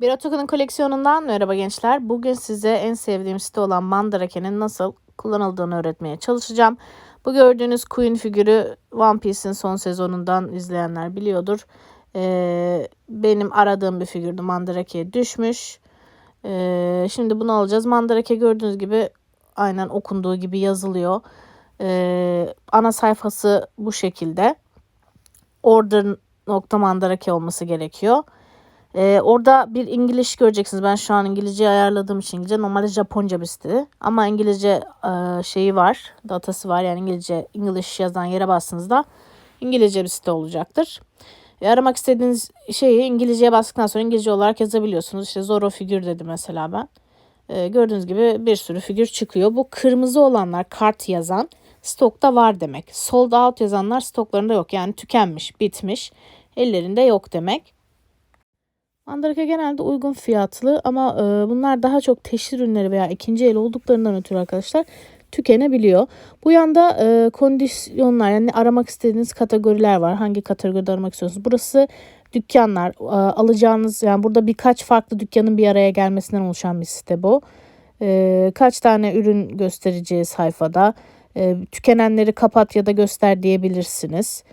Bir Otokan'ın koleksiyonundan merhaba gençler. Bugün size en sevdiğim site olan Mandarake'nin nasıl kullanıldığını öğretmeye çalışacağım. Bu gördüğünüz Queen figürü One Piece'in son sezonundan izleyenler biliyordur. Ee, benim aradığım bir figürdü. Mandarake'ye düşmüş. Ee, şimdi bunu alacağız. Mandarake gördüğünüz gibi aynen okunduğu gibi yazılıyor. Ee, ana sayfası bu şekilde. Order nokta mandarake olması gerekiyor. Ee, orada bir İngiliz göreceksiniz. Ben şu an İngilizce ayarladığım için İngilizce. Normalde Japonca bir site. Ama İngilizce e, şeyi var. Datası var. Yani İngilizce English yazan yere bastığınızda İngilizce bir site olacaktır. E, aramak istediğiniz şeyi İngilizceye bastıktan sonra İngilizce olarak yazabiliyorsunuz. İşte Zoro figür dedi mesela ben. E, gördüğünüz gibi bir sürü figür çıkıyor. Bu kırmızı olanlar kart yazan stokta var demek. Sold out yazanlar stoklarında yok. Yani tükenmiş, bitmiş. Ellerinde yok demek. Mandarika genelde uygun fiyatlı ama e, bunlar daha çok teşhir ürünleri veya ikinci el olduklarından ötürü arkadaşlar tükenebiliyor. Bu yanda e, kondisyonlar yani aramak istediğiniz kategoriler var. Hangi kategoride aramak istiyorsunuz? Burası dükkanlar e, alacağınız yani burada birkaç farklı dükkanın bir araya gelmesinden oluşan bir site bu. E, kaç tane ürün göstereceği sayfada e, tükenenleri kapat ya da göster diyebilirsiniz.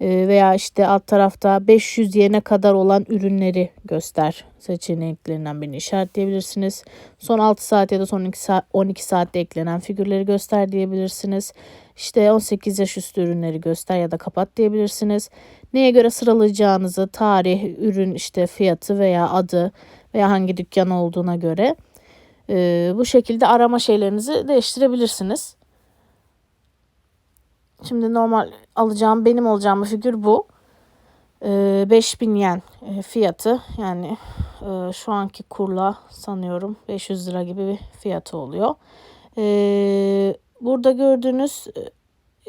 Ee, veya işte alt tarafta 500 yene kadar olan ürünleri göster seçeneklerinden birini işaretleyebilirsiniz. Son 6 saat ya da son 12 saat, 12 saatte eklenen figürleri göster diyebilirsiniz. İşte 18 yaş üstü ürünleri göster ya da kapat diyebilirsiniz. Neye göre sıralayacağınızı, tarih, ürün işte fiyatı veya adı veya hangi dükkan olduğuna göre e, bu şekilde arama şeylerinizi değiştirebilirsiniz. Şimdi normal alacağım benim olacağım bir figür bu. Ee, 5000 yen e, fiyatı yani e, şu anki kurla sanıyorum 500 lira gibi bir fiyatı oluyor. Ee, burada gördüğünüz e,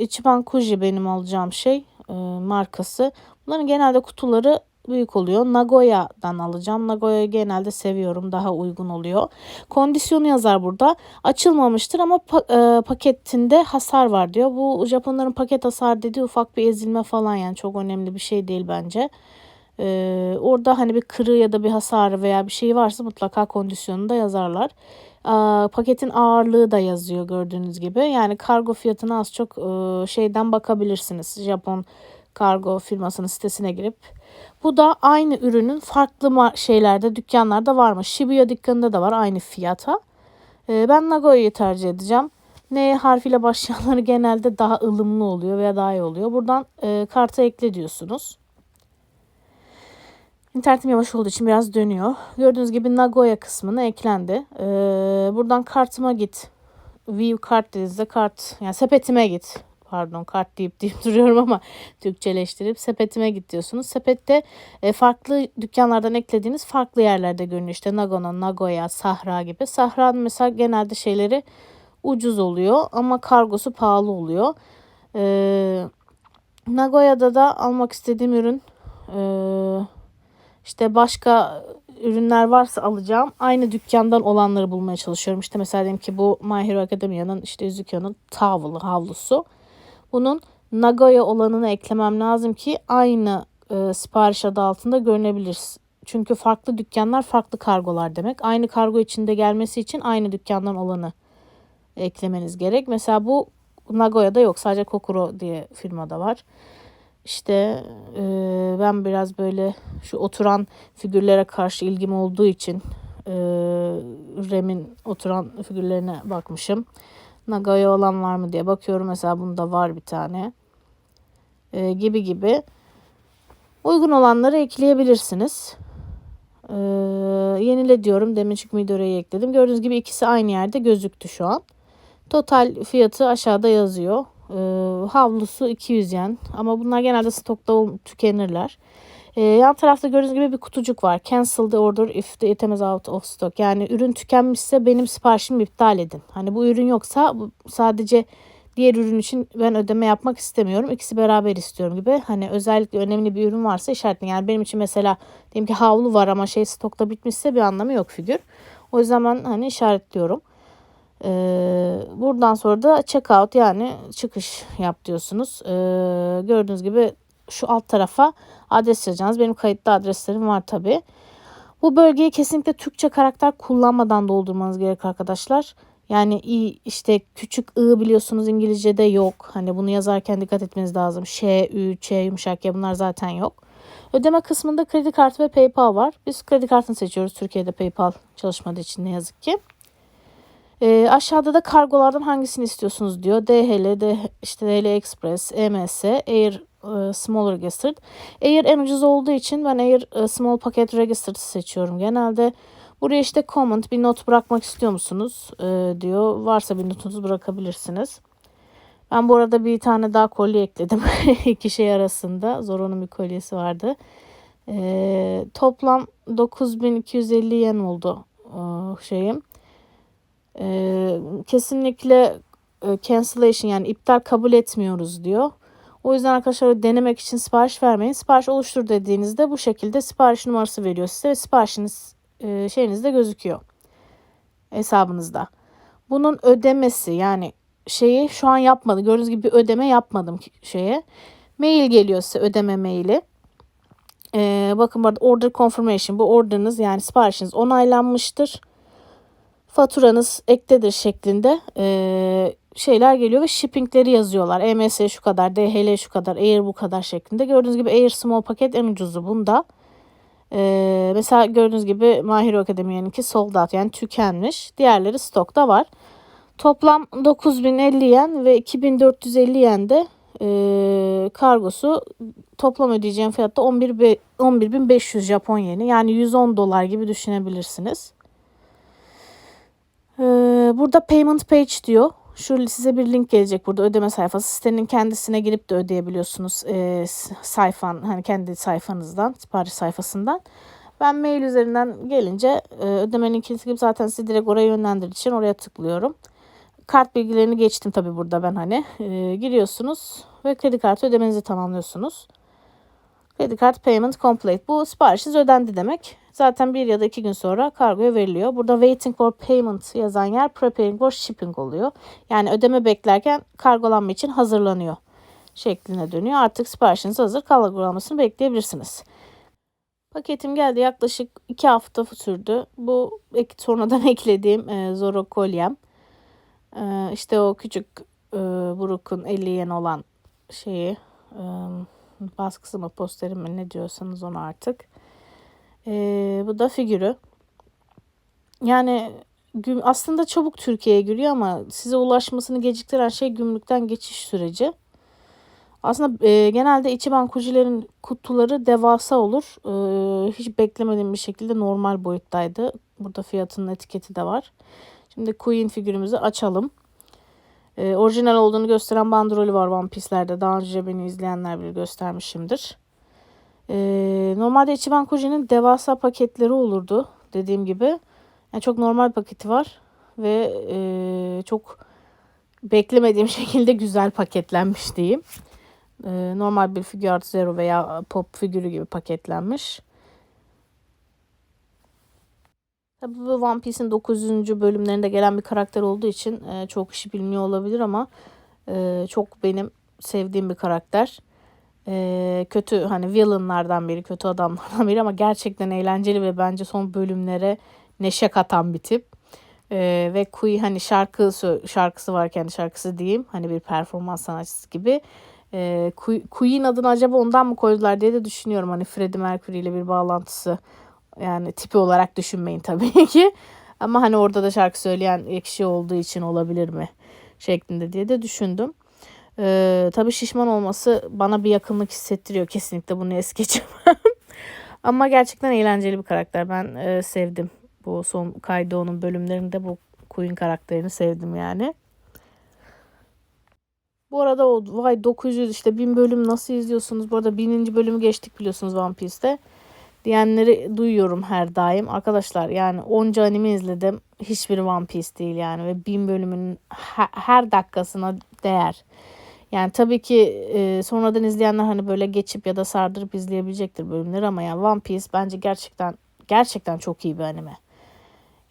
Ichiban Kuji benim alacağım şey e, markası. Bunların genelde kutuları büyük oluyor. Nagoya'dan alacağım. Nagoya'yı genelde seviyorum. Daha uygun oluyor. Kondisyonu yazar burada. Açılmamıştır ama pa- e, paketinde hasar var diyor. Bu Japonların paket hasar dediği ufak bir ezilme falan yani çok önemli bir şey değil bence. Ee, orada hani bir kırığı ya da bir hasarı veya bir şey varsa mutlaka kondisyonunda yazarlar. Ee, paketin ağırlığı da yazıyor gördüğünüz gibi. Yani kargo fiyatına az çok e, şeyden bakabilirsiniz. Japon kargo firmasının sitesine girip bu da aynı ürünün farklı şeylerde, dükkanlarda varmış. Shibuya dükkanında da var aynı fiyata. Ee, ben Nagoya'yı tercih edeceğim. N harfiyle başlayanları genelde daha ılımlı oluyor veya daha iyi oluyor. Buradan e, karta ekle diyorsunuz. İnternetim yavaş olduğu için biraz dönüyor. Gördüğünüz gibi Nagoya kısmına eklendi. Ee, buradan kartıma git. View kart dediğinizde kart yani sepetime git pardon kart deyip deyip duruyorum ama Türkçeleştirip sepetime git diyorsunuz. Sepette e, farklı dükkanlardan eklediğiniz farklı yerlerde görünüyor. İşte Nagano, Nagoya, Sahra gibi. Sahra'nın mesela genelde şeyleri ucuz oluyor ama kargosu pahalı oluyor. E, Nagoya'da da almak istediğim ürün e, işte başka ürünler varsa alacağım. Aynı dükkandan olanları bulmaya çalışıyorum. İşte mesela diyelim ki bu My Hero Academia'nın işte Üzükyo'nun tavlı havlusu. Bunun Nagoya olanını eklemem lazım ki aynı e, sipariş adı altında görünebilir. Çünkü farklı dükkanlar farklı kargolar demek. Aynı kargo içinde gelmesi için aynı dükkandan olanı eklemeniz gerek. Mesela bu Nagoya'da yok. Sadece Kokuro diye firmada var. İşte e, ben biraz böyle şu oturan figürlere karşı ilgim olduğu için e, Rem'in oturan figürlerine bakmışım. Nagoya olan var mı diye bakıyorum. Mesela bunda var bir tane. E, gibi gibi. Uygun olanları ekleyebilirsiniz. E, yenile diyorum. Demin çünkü Midora'yı ekledim. Gördüğünüz gibi ikisi aynı yerde gözüktü şu an. Total fiyatı aşağıda yazıyor. E, havlusu 200 yen. Ama bunlar genelde stokta tükenirler. Ee, yan tarafta gördüğünüz gibi bir kutucuk var. Cancel the order if the item is out of stock. Yani ürün tükenmişse benim siparişimi iptal edin. Hani bu ürün yoksa sadece diğer ürün için ben ödeme yapmak istemiyorum. İkisi beraber istiyorum gibi. Hani özellikle önemli bir ürün varsa işaretleyin. Yani benim için mesela diyelim ki havlu var ama şey stokta bitmişse bir anlamı yok figür. O ben hani işaretliyorum. Ee, buradan sonra da checkout yani çıkış yap diyorsunuz. Ee, gördüğünüz gibi şu alt tarafa adres yazacaksınız. Benim kayıtlı adreslerim var tabi. Bu bölgeyi kesinlikle Türkçe karakter kullanmadan doldurmanız gerek arkadaşlar. Yani i işte küçük ı biliyorsunuz İngilizce'de yok. Hani bunu yazarken dikkat etmeniz lazım. Ş, Ü, Ç yumuşak ya bunlar zaten yok. Ödeme kısmında kredi kartı ve PayPal var. Biz kredi kartını seçiyoruz. Türkiye'de PayPal çalışmadığı için ne yazık ki. E, aşağıda da kargolardan hangisini istiyorsunuz diyor. DHL, D, işte DHL Express, EMS, Air e, Small Registered. Air en ucuz olduğu için ben Air e, Small Packet Registered seçiyorum genelde. Buraya işte comment bir not bırakmak istiyor musunuz e, diyor. Varsa bir notunuzu bırakabilirsiniz. Ben bu arada bir tane daha kolye ekledim. iki şey arasında. Zoro'nun bir kolyesi vardı. E, toplam 9250 yen oldu e, şeyim. E, kesinlikle e, cancellation yani iptal kabul etmiyoruz diyor. O yüzden arkadaşlar denemek için sipariş vermeyin. Sipariş oluştur dediğinizde bu şekilde sipariş numarası veriyor size ve siparişiniz e, şeyinizde gözüküyor. Hesabınızda. Bunun ödemesi yani şeyi şu an yapmadım. Gördüğünüz gibi bir ödeme yapmadım şeye. Mail geliyor size ödeme maili. Ee, bakın burada order confirmation bu orderınız yani siparişiniz onaylanmıştır. Faturanız ektedir şeklinde e, şeyler geliyor ve shippingleri yazıyorlar. EMS şu kadar, DHL şu kadar, Air bu kadar şeklinde. Gördüğünüz gibi Air Small paket en ucuzu bunda. Ee, mesela gördüğünüz gibi Mahir Akademi'ninki sold out yani tükenmiş. Diğerleri stokta var. Toplam 9050 yen ve 2450 yen de e, kargosu toplam ödeyeceğim fiyatta 11 11500 Japon yeni yani 110 dolar gibi düşünebilirsiniz. Ee, burada payment page diyor. Şu size bir link gelecek burada ödeme sayfası. Sitenin kendisine girip de ödeyebiliyorsunuz e, sayfan hani kendi sayfanızdan sipariş sayfasından. Ben mail üzerinden gelince e, ödeme linkini tıklayıp zaten sizi direkt oraya yönlendirdiği için oraya tıklıyorum. Kart bilgilerini geçtim tabi burada ben hani. E, giriyorsunuz ve kredi kartı ödemenizi tamamlıyorsunuz. Kredi kart payment complete. Bu siparişiniz ödendi demek. Zaten bir ya da iki gün sonra kargoya veriliyor. Burada waiting for payment yazan yer preparing for shipping oluyor. Yani ödeme beklerken kargolanma için hazırlanıyor şeklinde dönüyor. Artık siparişiniz hazır. Kargolanmasını bekleyebilirsiniz. Paketim geldi yaklaşık iki hafta sürdü. Bu ek, sonradan eklediğim e, Zoro kolyem. E, işte o küçük e, Brook'un 50 yen olan şeyi e, baskısı mı posteri mi ne diyorsanız onu artık. Ee, bu da figürü. Yani aslında çabuk Türkiye'ye giriyor ama size ulaşmasını geciktiren şey gümrükten geçiş süreci. Aslında e, genelde Ichiban Kuji'lerin kutuları devasa olur. E, hiç beklemediğim bir şekilde normal boyuttaydı. Burada fiyatının etiketi de var. Şimdi Queen figürümüzü açalım. E, orijinal olduğunu gösteren bandrolü var One Piece'lerde. Daha önce beni izleyenler bile göstermişimdir. Ee, normalde Ichiban Kuji'nin devasa paketleri olurdu dediğim gibi. Yani çok normal paketi var ve e, çok beklemediğim şekilde güzel paketlenmiş diyeyim. Ee, normal bir figür art zero veya pop figürü gibi paketlenmiş. Bu One Piece'in 9. bölümlerinde gelen bir karakter olduğu için e, çok kişi bilmiyor olabilir ama e, çok benim sevdiğim bir karakter e, kötü hani villainlardan biri, kötü adamlardan biri ama gerçekten eğlenceli ve bence son bölümlere neşe katan bir tip. E, ve Kui hani şarkı şarkısı var kendi şarkısı diyeyim. Hani bir performans sanatçısı gibi. E, Queen adını acaba ondan mı koydular diye de düşünüyorum. Hani Freddie Mercury ile bir bağlantısı yani tipi olarak düşünmeyin tabii ki. Ama hani orada da şarkı söyleyen kişi olduğu için olabilir mi şeklinde diye de düşündüm. Ee, tabii şişman olması bana bir yakınlık hissettiriyor. Kesinlikle bunu es geçemem. Ama gerçekten eğlenceli bir karakter. Ben e, sevdim. Bu son Kaido'nun bölümlerinde bu Queen karakterini sevdim yani. Bu arada o vay 900 işte 1000 bölüm nasıl izliyorsunuz? Bu arada 1000. bölümü geçtik biliyorsunuz One Piece'te. Diyenleri duyuyorum her daim. Arkadaşlar yani onca anime izledim. Hiçbir One Piece değil yani. Ve 1000 bölümün her, her dakikasına değer. Yani tabii ki e, sonradan izleyenler hani böyle geçip ya da sardırıp izleyebilecektir bölümleri ama yani One Piece bence gerçekten gerçekten çok iyi bir anime.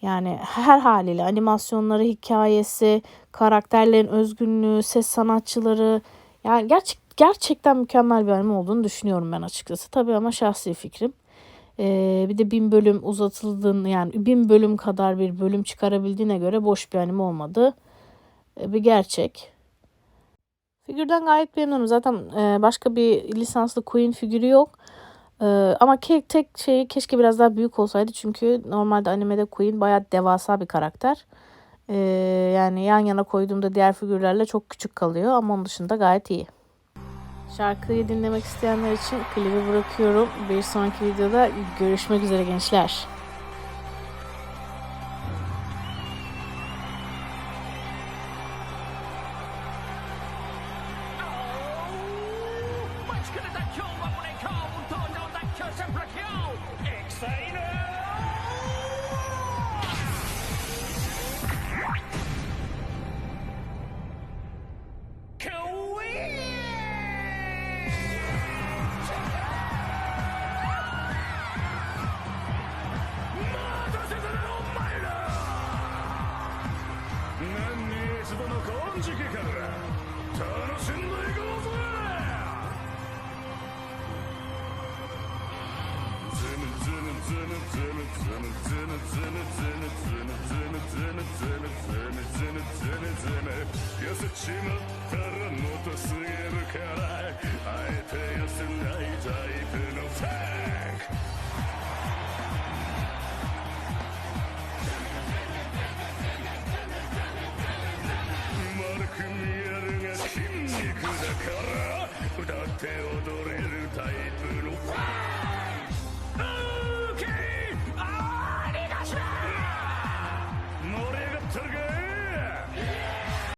Yani her haliyle animasyonları, hikayesi, karakterlerin özgünlüğü, ses sanatçıları yani gerçek gerçekten mükemmel bir anime olduğunu düşünüyorum ben açıkçası. Tabii ama şahsi fikrim. Ee, bir de bin bölüm uzatıldığını yani bin bölüm kadar bir bölüm çıkarabildiğine göre boş bir anime olmadı. Ee, bir gerçek. Figürden gayet memnunum. Zaten e, başka bir lisanslı Queen figürü yok. Ee, ama ke- tek şey keşke biraz daha büyük olsaydı. Çünkü normalde animede Queen bayağı devasa bir karakter. Ee, yani yan yana koyduğumda diğer figürlerle çok küçük kalıyor. Ama onun dışında gayet iyi. Şarkıyı dinlemek isteyenler için klibi bırakıyorum. Bir sonraki videoda görüşmek üzere gençler. Da feudore